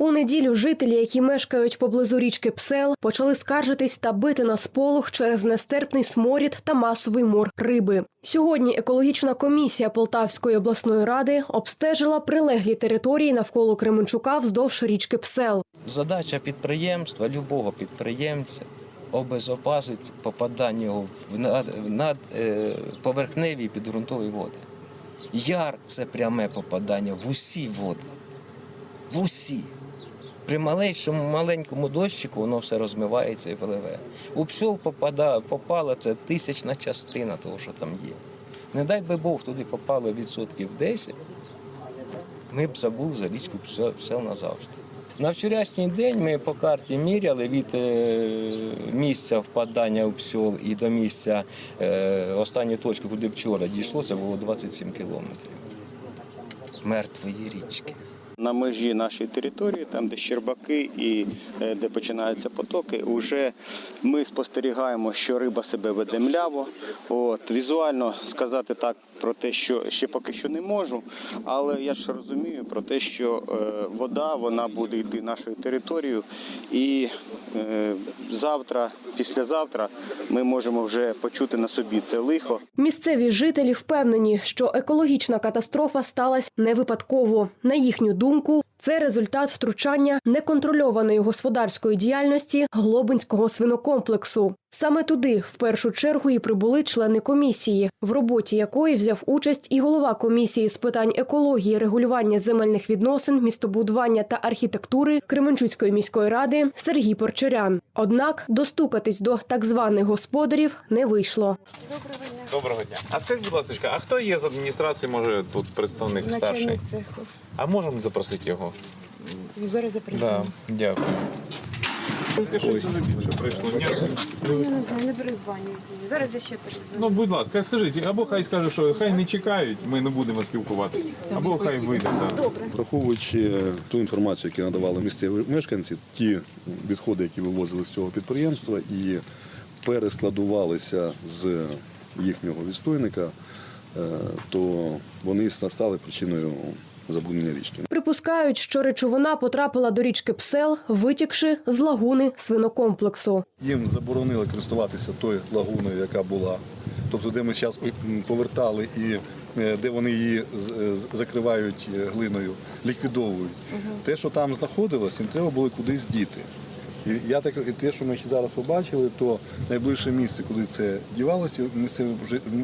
У неділю жителі, які мешкають поблизу річки Псел, почали скаржитись та бити на сполох через нестерпний сморід та масовий мор риби. Сьогодні екологічна комісія Полтавської обласної ради обстежила прилеглі території навколо Кременчука вздовж річки Псел. Задача підприємства, любого підприємця обезопасити попадання в над, над е, поверхневі підґрунтові води. Яр це пряме попадання в усі води. В усі. При малейшому маленькому дощику воно все розмивається і пливе. У псьол попала це тисячна частина того, що там є. Не дай би Бог туди попало відсотків 10, ми б забули за річку Псел назавжди. На вчорашній день ми по карті міряли від е, місця впадання у псьол і до місця е, останньої точки, куди вчора дійшло, це було 27 кілометрів. Мертвої річки. На межі нашої території, там де Щербаки і е, де починаються потоки, вже ми спостерігаємо, що риба себе веде мляво. От, візуально сказати так про те, що ще поки що не можу, але я ж розумію про те, що е, вода вона буде йти нашою територією, і е, завтра, післязавтра, ми можемо вже почути на собі це лихо. Місцеві жителі впевнені, що екологічна катастрофа сталася не випадково. На їхню думку, 巩固。Це результат втручання неконтрольованої господарської діяльності Глобинського свинокомплексу. Саме туди в першу чергу і прибули члени комісії, в роботі якої взяв участь і голова комісії з питань екології, регулювання земельних відносин, містобудування та архітектури Кременчуцької міської ради Сергій Порчарян. Однак достукатись до так званих господарів не вийшло. Доброго дня. А скажіть, будь ласка, а хто є з адміністрації, може тут представник старший? Цеху. А можемо запросити його? Зараз Да, запрацюємо. дякую. Ось, що прийшло. Дякую. Я не знаю, не перезвонюю. Зараз я ще перезвоню. Ну, будь ласка, скажіть, або хай скаже, що хай не чекають, ми не будемо спілкуватися, або хай вийде. Так. Враховуючи ту інформацію, яку надавали місцеві мешканці, ті відходи, які вивозили з цього підприємства і перескладувалися з їхнього відстойника, е, то вони стали причиною забруднення річки. Припускають, що речовина потрапила до річки Псел, витікши з лагуни свинокомплексу. Їм заборонили користуватися тою лагуною, яка була, тобто де ми зараз повертали і е, де вони її з- е, закривають е, глиною, ліквідовують. Те, що там знаходилось, їм треба було кудись діти. І я так і те, що ми зараз побачили, то найближче місце, куди це дівалося, місцеві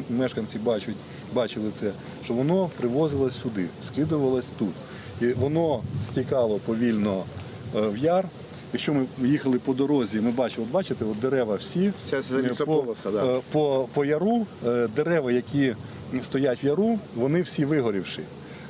мешканці бачать, бачили це, що воно привозилось сюди, скидувалось тут. І воно стікало повільно е, в яр. Якщо ми їхали по дорозі, ми бачили, от бачите, от дерева всі це е, по, да. е, по, по яру, дерева, які стоять в яру, вони всі вигорівші.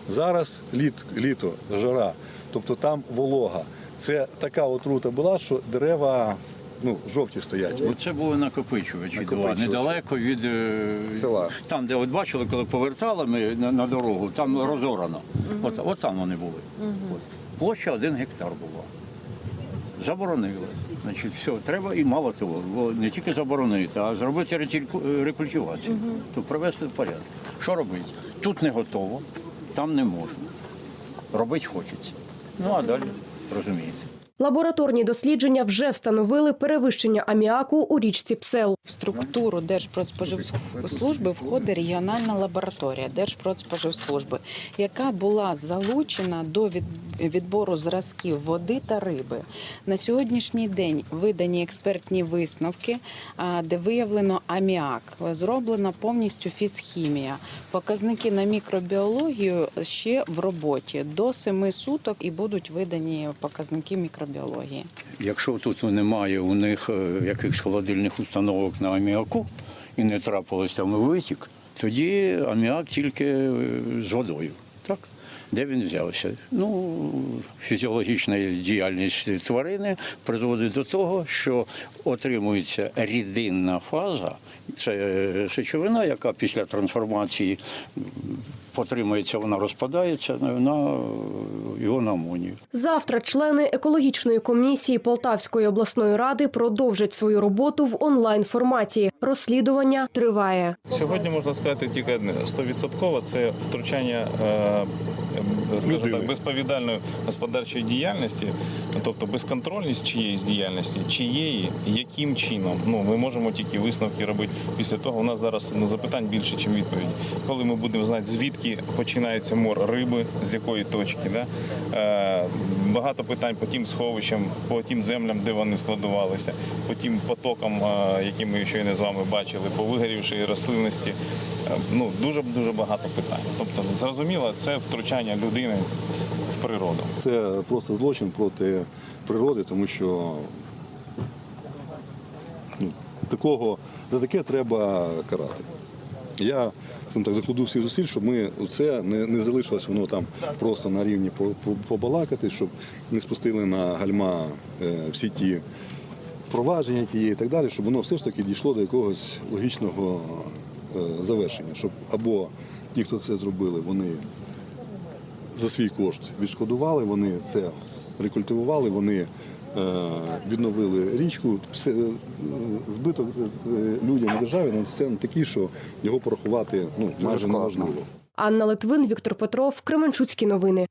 Зараз літ, літо, жара, тобто там волога. Це така отрута була, що дерева ну, жовті стоять. От Це були накопичувачі, два, недалеко від е, Села. Там, де от бачили, коли повертали ми на, на дорогу, там розорано. От, от там вони були. От. Площа один гектар була. Заборонили. Значить, все, треба і мало того, бо не тільки заборонити, а зробити е, рекультивацію, то привести в порядок. Що робити? Тут не готово, там не можна. Робити хочеться. Ну а далі розумієте. Лабораторні дослідження вже встановили перевищення аміаку у річці Псел. В структуру Держпродспоживслужби входить регіональна лабораторія Держпродспоживслужби, яка була залучена до відбору зразків води та риби. На сьогоднішній день видані експертні висновки, де виявлено аміак. Зроблена повністю фізхімія. Показники на мікробіологію ще в роботі. До семи суток і будуть видані показники мікробіології. Якщо тут немає у них е, якихось холодильних установок на аміаку і не трапилось там витік, тоді аміак тільки е, з водою. Так? Де він взявся? Ну, фізіологічна діяльність тварини призводить до того, що отримується рідинна фаза. Це е, сечовина, яка після трансформації потримується, вона розпадається на, на іон амонію. Завтра члени екологічної комісії Полтавської обласної ради продовжать свою роботу в онлайн форматі. Розслідування триває. Сьогодні можна сказати тільки одне: 100% це втручання е, е, Людини. так, безповідальної господарчої діяльності, тобто безконтрольність чиєїсь діяльності, чиєї, яким чином. Ну ми можемо тільки висновки робити після того. У нас зараз ну, запитань більше, ніж відповіді. Коли ми будемо знати, звідки починається мор риби, з якої точки, да? е, багато питань по тим сховищам, по тим землям, де вони складувалися, по тим потокам, е, які ми щойно з вами бачили, по вигорівшій рослинності. Е, Ну дуже дуже багато питань. Тобто, зрозуміло, це втручання людини в природу. Це просто злочин проти природи, тому що ну, такого, за таке треба карати. Я скажімо так, закладу всі зусиль, щоб ми це не, не залишилось воно там просто на рівні по- по- побалакати, щоб не спустили на гальма е, всі ті впровадження, які є і так далі, щоб воно все ж таки дійшло до якогось логічного е, завершення. Щоб або ті, хто це зробили, вони за свій кошт відшкодували, вони це рекультивували, вони відновили річку. Все, е, збиток е, людям і державі на це такий, що його порахувати ну, майже неможливо. Анна Литвин, Віктор Петров, Кременчуцькі новини.